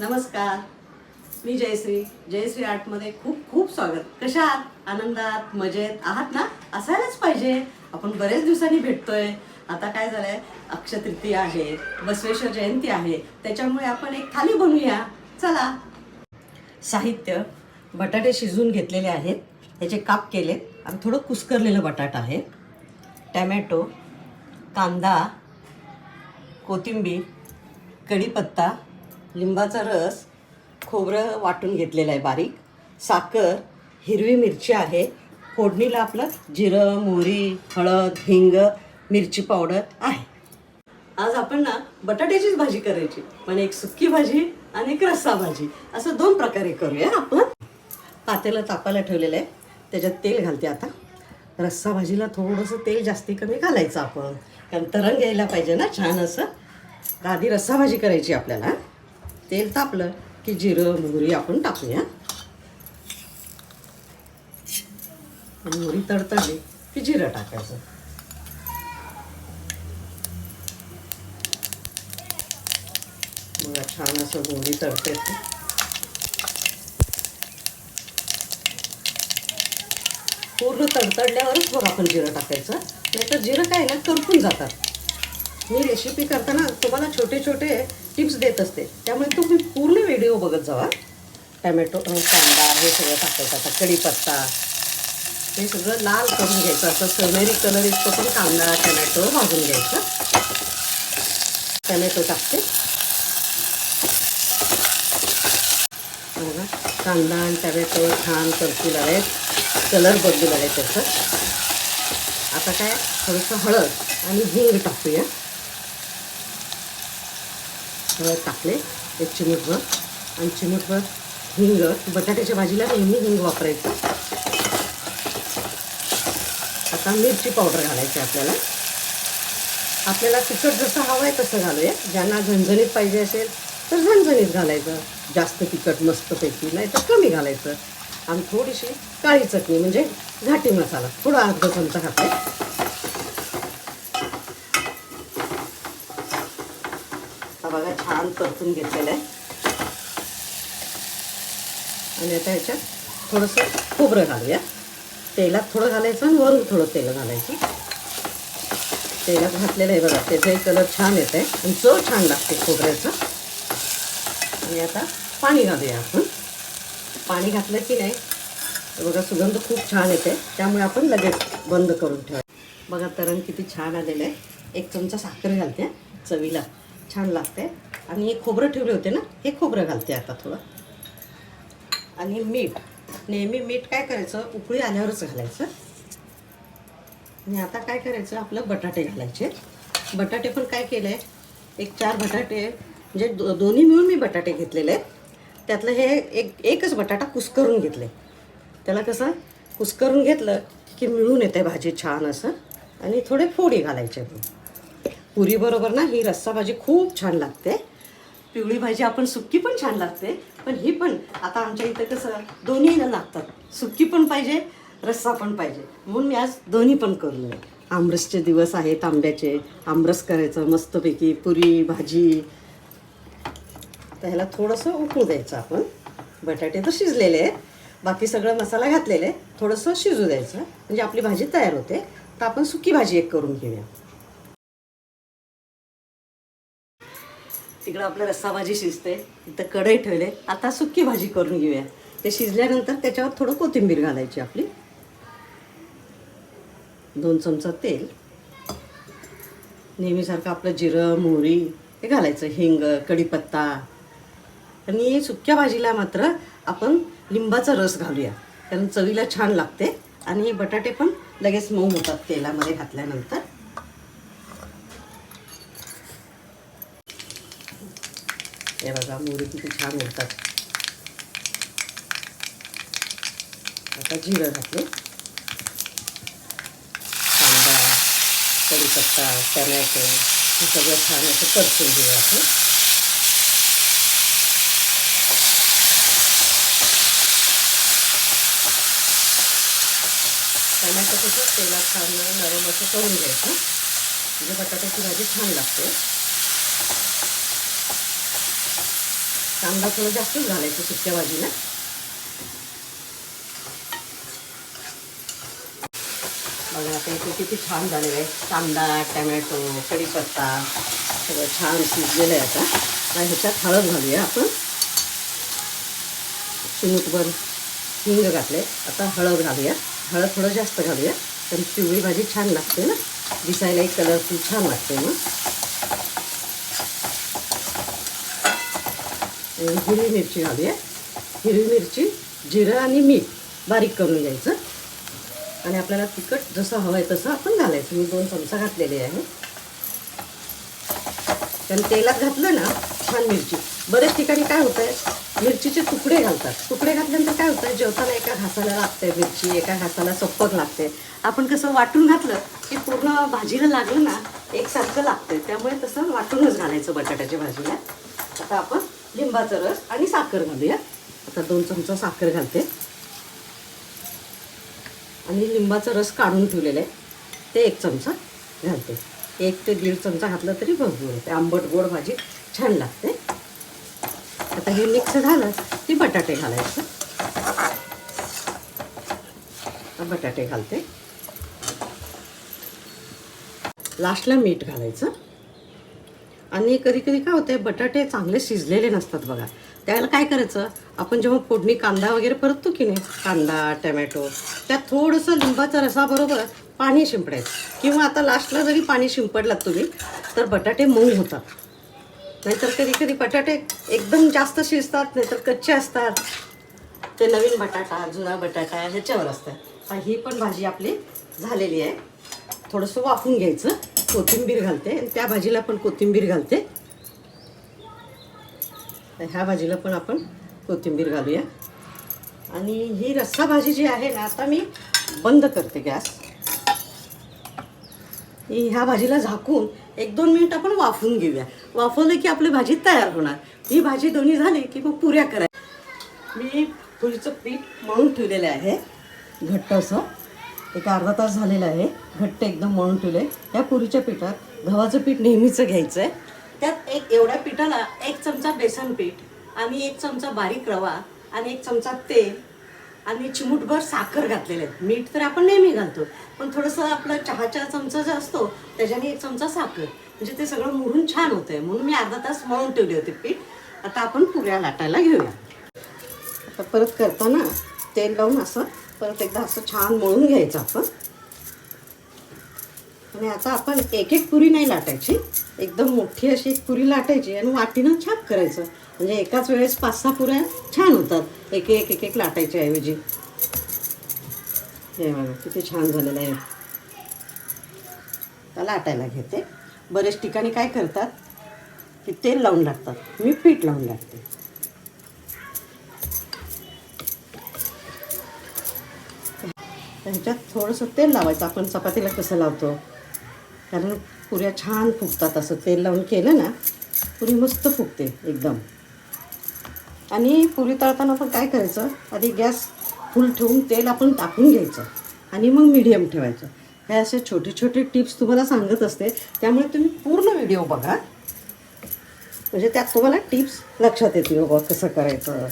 नमस्कार. मी जयश्री. जयश्री आर्टमध्ये खूप खूप स्वागत. कशा आहात? आनंदात मजेत? आहात ना? असायलाच पाहिजे. आपण बरेच दिवसांनी भेटतोय. आता काय झालंय? अक्षय तृतीया आहे बसवेश्वर जयंती आहे. त्याच्यामुळे आपण एक थाली बनवूया. चला. साहित्य बटाटे शिजवून घेतलेले आहेत. त्याचे काप केले आणि थोडं कुस्करलेलं बटाटा आहे. टॅमॅटो कांदा कोथिंबीर कढीपत्ता लिंबाचा रस खोबरं वाटून घेतलेलं आहे बारीक. साखर हिरवी मिरची आहे. फोडणीला आपलं जिरं मोहरी हळद हिंग मिरची पावडर आहे. आज आपण ना बटाट्याचीच भाजी करायची. पण एक सुक्की भाजी आणि एक रस्सा भाजी. असं दोन प्रकारे करूया आपण. पातेलं तापायला ठेवलेलं आहे. त्याच्यात तेल घालते आता. रस्सा भाजीला थोडंसं तेल जास्ती कमी घालायचं आपण. कारण तरण घ्यायला पाहिजे ना छान असं. आधी रस्सा भाजी करायची आपल्याला. तेल तापलं की जिरं मोहरी आपण टाकूया. मोहरी तडतडली की जिरं टाकायचं. बघा छान असं मोहरी तडते. पूर्ण तडतडल्यावरच मग आपण जिरं टाकायचं. नाही तर जिरं काय ना करपून जातात. मी रेसिपी करताना तुम्हाला छोटे छोटे टिप्स देत असते. त्यामुळे तुम्ही पूर्ण व्हिडिओ बघत जावा. टॅमॅटो कांदा हे सगळं टाकायचं. आता कढीपत्ता हे सगळं लाल करून घ्यायचं. असं सोनेरी कलर इतकं पण कांदा टॅमॅटो भाजून घ्यायचं. टॅमॅटो टाकते. बघा कांदा आणि टॅमॅटो छान करतील आहेत कलर बदलू लागले त्याचं. आता काय थोडंसं हळद आणि हिंग टाकूया. हळद टाकले एक चिमूटभर आणि चिमूटभर हिंग बटाट्याच्या भाजीला नेहमी हिंग वापरायचं. आता मिरची पावडर घालायची आपल्याला. आपल्याला तिखट जसं हवं आहे तसं घालूया. ज्यांना झणझणीत पाहिजे असेल तर झणझणीत घालायचं. जास्त तिखट मस्तपैकी नाही तर कमी घालायचं. आणि थोडीशी काळी चटणी म्हणजे घाटी मसाला. थोडा अर्धा चमचा घातलाय. बघा छान परतून घेतलेलं आहे. आणि आता ह्याच्यात थोडंसं खोबरं घालूया. तेलात थोडं घालायचं आणि वरून थोडं तेल घालायचं. तेलात घातलेलं आहे बघा त्याचाही कलर छान येत आहे आणि चव छान लागते खोबऱ्याचं. आणि आता पाणी घालूया आपण. पाणी घातलं की नाही तर बघा सुगंध खूप छान येते. त्यामुळे आपण लगेच बंद करून ठेवा बघा तरण किती छान आलेलं आहे. एक चमचा साखर घालते चवीला. छान लागते आणि हे खोबरं ठेवले होते ना हे खोबरं घालते आता थोडं. आणि मीठ नेहमी मीठ काय करायचं उकळी आल्यावरच घालायचं. आणि आता काय करायचं आपलं बटाटे घालायचे. बटाटे पण काय केलं आहे एक चार बटाटे म्हणजे दो दोन्ही मिळून मी बटाटे घेतलेले आहेत. त्यातलं हे एक एकच बटाटा कुस्करून घेतले त्याला कसं कुस्करून घेतलं की मिळून येते भाजी छान असं. आणि थोडे फोडी घालायचे. पुरीबरोबर ना ही रस्सा भाजी खूप छान लागते. पिवळी भाजी आपण सुक्की पण छान लागते पण ही पण आता आमच्या इथं कसं दोन्हीला लागतात. सुक्की पण पाहिजे रस्सा पण पाहिजे. म्हणून मी आज दोन्ही पण करून आमरसचे दिवस आहेत आंब्याचे आमरस करायचं मस्तपैकी पुरी भाजी. तर ह्याला थोडंसं उकळू द्यायचं आपण. बटाटे तर शिजलेले आहेत. बाकी सगळं मसाला घातलेले आहे थोडंसं शिजू द्यायचं. म्हणजे आपली भाजी तयार होते. तर आपण सुकी भाजी एक करून घेऊया. तिकडं आपलं रस्सा भाजी शिजते तिथं कढई ठेवले आता सुकी भाजी करून घेऊया. ते शिजल्यानंतर त्याच्यावर थोडं कोथिंबीर घालायची आपली. दोन चमचा तेल. नेहमीसारखं आपलं जिरं मोहरी हे घालायचं हिंग कढीपत्ता. आणि सुक्या भाजीला मात्र आपण लिंबाचा रस घालूया कारण चवीला छान लागते. आणि बटाटे पण लगेच मऊ होतात तेलामध्ये घातल्यानंतर. हे बघा मोहरी किती छान होतात आता जिरं घातलं कांदा कढीपत्ता टमॅटो हे सगळं छान असं परतून घेऊया आपण टमॅटो कसं तेलात छान नरम असं करून घ्यायचं म्हणजे बटाट्याची भाजी छान लागते कांदा थोडं जास्तच घालायचं सुक्या भाजीला. बघा आता इथे किती छान झालेलं आहे. कांदा टॅमॅटो कढीपत्ता सगळं छान शिजलेलं आहे आता. आणि ह्याच्यात हळद घालूया आपण. चिमूटभर हिंग घातले आता हळद घालूया. हळद थोडं जास्त घालूया. तर पिवळी भाजी छान लागते ना. दिसायलाही कलरफुल छान लागते मग हिरवी मिरची हवी आहे हिरवी मिरची जिरं आणि मीठ बारीक करून घ्यायचं. आणि आपल्याला तिखट जसं हवं आहे तसं आपण घालायचं. मी दोन चमचा घातलेले आहे. कारण तेलात घातलं ना छान मिरची. बरेच ठिकाणी काय होतं आहे मिरचीचे तुकडे घालतात. तुकडे घातल्यानंतर काय होतं जेवताना एका घासाला लागते मिरची एका घासाला सप्पक लागते आपण कसं वाटून घातलं की पूर्ण भाजीला लागलं ना एकसारखं लागतं त्यामुळे तसं वाटूनच घालायचं बटाट्याच्या भाजीला. आता आपण लिंबाचा रस आणि साखर घालूया. आता दोन चमचा साखर घालते. आणि लिंबाचा रस काढून ठेवलेला आहे. ते एक चमचा घालते. एक ते दीड चमचा घातला तरी भरपूर होते. आंबट गोड भाजी छान लागते. आता हे मिक्स झालं की बटाटे घालायचं. आता बटाटे घालते. लास्टला मीठ घालायचं. आणि कधी कधी काय होतं बटाटे चांगले शिजलेले नसतात बघा. त्यावेळेला काय करायचं आपण जेव्हा फोडणी कांदा वगैरे परततो की नाही कांदा टमॅटो त्यात थोडंसं लिंबाचा रसाबरोबर पाणी शिंपडायचं. किंवा आता लास्टला जरी पाणी शिंपडलात तुम्ही तर बटाटे मऊ होतात. नाहीतर कधी कधी बटाटे एकदम जास्त शिजतात नाहीतर कच्चे असतात. ते नवीन बटाटा जुना बटाटा ह्याच्यावर असतात. ही पण भाजी आपली झालेली आहे. थोडंसं वाफून घ्यायचं. कोथिंबीर घालते. आणि त्या भाजीला पण कोथिंबीर घालते. ह्या भाजीला पण आपण कोथिंबीर घालूया. आणि ही रस्सा भाजी जी आहे ना आता मी बंद करते गॅस. ह्या भाजीला झाकून एक दोन मिनिट आपण वाफवून घेऊया. वाफवलं की आपली भाजी तयार होणार. ही भाजी दोन्ही झाली की मग पुऱ्या करायच्या. मी पुरीचं पीठ मळून ठेवलेलं आहे. घट्ट असं. एक अर्धा तास झालेला आहे. घट्ट एकदम मळून ठेवले या पुरीच्या पिठात गव्हाचं पीठ नेहमीचं घ्यायचं आहे त्यात एक एवढ्या पिठाला एक चमचा बेसन पीठ आणि एक चमचा बारीक रवा आणि एक चमचा तेल आणि चिमूटभर साखर घातलेले आहेत मीठ तर आपण नेहमी घालतो पण थोडंसं आपलं चहाचा चमचा जो असतो त्याच्याने एक चमचा साखर. म्हणजे ते सगळं मुरून छान होतंय. म्हणून मी अर्धा तास मळून ठेवले होते पीठ. आता आपण पुऱ्या लाटायला घेऊया. आता परत करताना तेल लावून असं परत एकदा असं छान मळून घ्यायचं आपण. आणि आता आपण एक एक पुरी नाही लाटायची. एकदम मोठी अशी एक पुरी लाटायची आणि वाटीनं छाप करायचं. म्हणजे एकाच वेळेस पाच सहा पुऱ्या छान होतात. एक एक एक एक लाटायच्या ऐवजी. हे बघा किती छान झालेलं आहे. आता लाटायला घेते. बरेच ठिकाणी काय करतात की तेल लावून लागतात मी पीठ लावून लागते तर ह्याच्यात थोडंसं तेल लावायचं. आपण चपातीला कसं लावतो? कारण पुऱ्या छान फुगतात असं तेल लावून केलं ना पुरी मस्त फुगते एकदम. आणि पुरी तळताना आपण काय करायचं? आधी गॅस फुल ठेवून तेल आपण टाकून घ्यायचं आणि मग मीडियम ठेवायचं. हे असे छोटे छोटे टिप्स तुम्हाला सांगत असते. त्यामुळे तुम्ही पूर्ण व्हिडिओ बघा. म्हणजे त्यात तुम्हाला टिप्स लक्षात येतील बाबा कसं करायचं.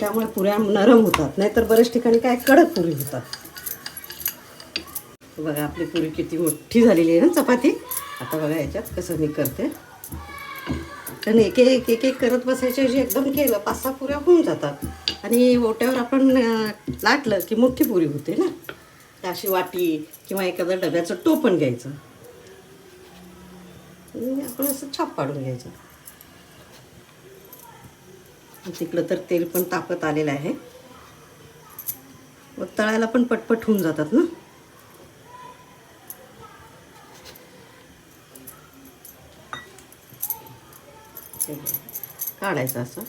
त्यामुळे पुऱ्या नरम होतात. नाहीतर बऱ्याच ठिकाणी काय कडक पुरी होतात. बघा आपली पुरी किती मोठी झालेली आहे ना चपाती. आता बघा याच्यात कसं मी करते. कारण एक एक एक एक करत बसायच्या एकदम केलं पाच सहा पुऱ्या होऊन जातात. आणि ओट्यावर आपण लाटलं की मोठी पुरी होते ना. अशी वाटी किंवा एखाद्या डब्याचं टोपण घ्यायचं. आणि आपण असं छाप पाडून घ्यायचं. तिकडं तर तेल पण तापत आलेलं आहे. मग तळायला पण पटपट होऊन जातात ना. असे काढायचं असं.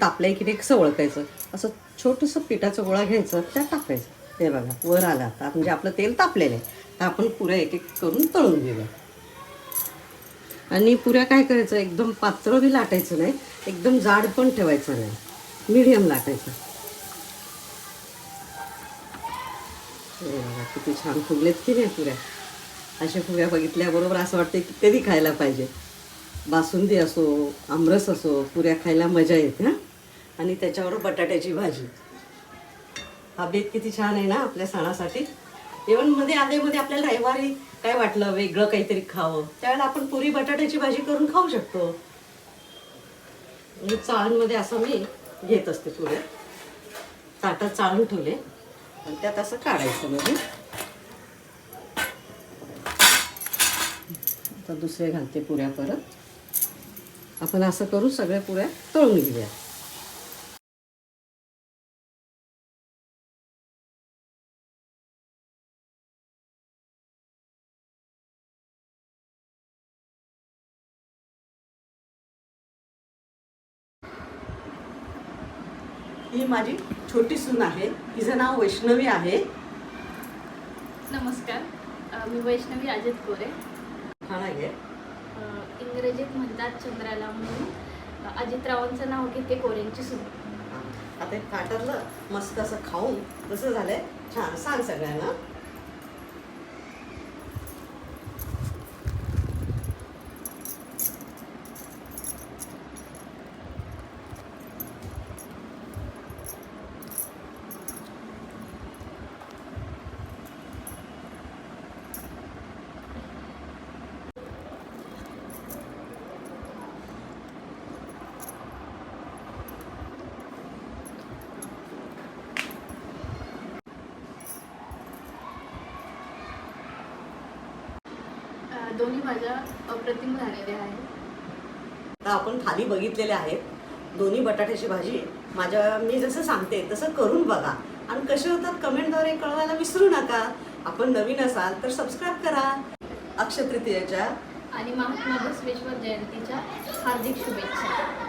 तापलंय की नाही कसं ओळखायचं असं छोटंसं पिठाचं गोळा घ्यायचं त्यात टाकायचं. ते बघा वर आलं आता. म्हणजे आपलं तेल तापलेलं आहे. तर आपण पुऱ्या एक एक करून तळून घेऊया. आणि पुऱ्या काय करायचं? एकदम पातळ बी लाटायचं नाही. एकदम जाड पण ठेवायचं नाही. मीडियम लाटायचं. हे बघा किती छान फुगलेत की नाही पुऱ्या. अशा फुग्या बघितल्याबरोबर असं वाटते की कधी खायला पाहिजे. बासुंदी असो आमरस असो पुऱ्या खायला मजा येते हां? आणि त्याच्यावर बटाट्याची भाजी. हा बेत किती छान आहे ना आपल्या सणासाठी. इवनमध्ये आधेमध्ये आपल्याला रविवारी काय वाटलं वेगळं काहीतरी खावं त्यावेळेला आपण पुरी बटाट्याची भाजी करून खाऊ शकतो. म्हणजे चाळणमध्ये असं मी घेत असते पुऱ्या. ताटात चाळून ठेवले. आणि त्यात असं काढायचं म्हणजे आता दुसरे घालते पुऱ्या परत. आपण असं करू सगळ्या पुऱ्या तळून घेऊया. ही माझी छोटी सून आहे. तिचं नाव वैष्णवी आहे. नमस्कार. मी वैष्णवी अजित कोरे. इंग्रजीत म्हणतात चंद्राला म्हणून. अ, अजितरावांचं नाव घेते कोरेंची सून. आता एक ताटातलं मस्त असं खाऊन कसं झालंय? छान. सांग सगळ्यांना. दोन्ही भाज्या अप्रतिम झालेल्या आहेत. आता आपण थाली बघितलेल्या आहेत. दोन्ही बटाट्याची भाजी माझ्या मी जसं सांगते तसं करून बघा. आणि कसे होतात कमेंटद्वारे कळवायला विसरू नका. आपण नवीन असाल तर सबस्क्राईब करा. अक्षय तृतीयेच्या आणि महात्मा बसवेश्वर जयंतीच्या हार्दिक शुभेच्छा.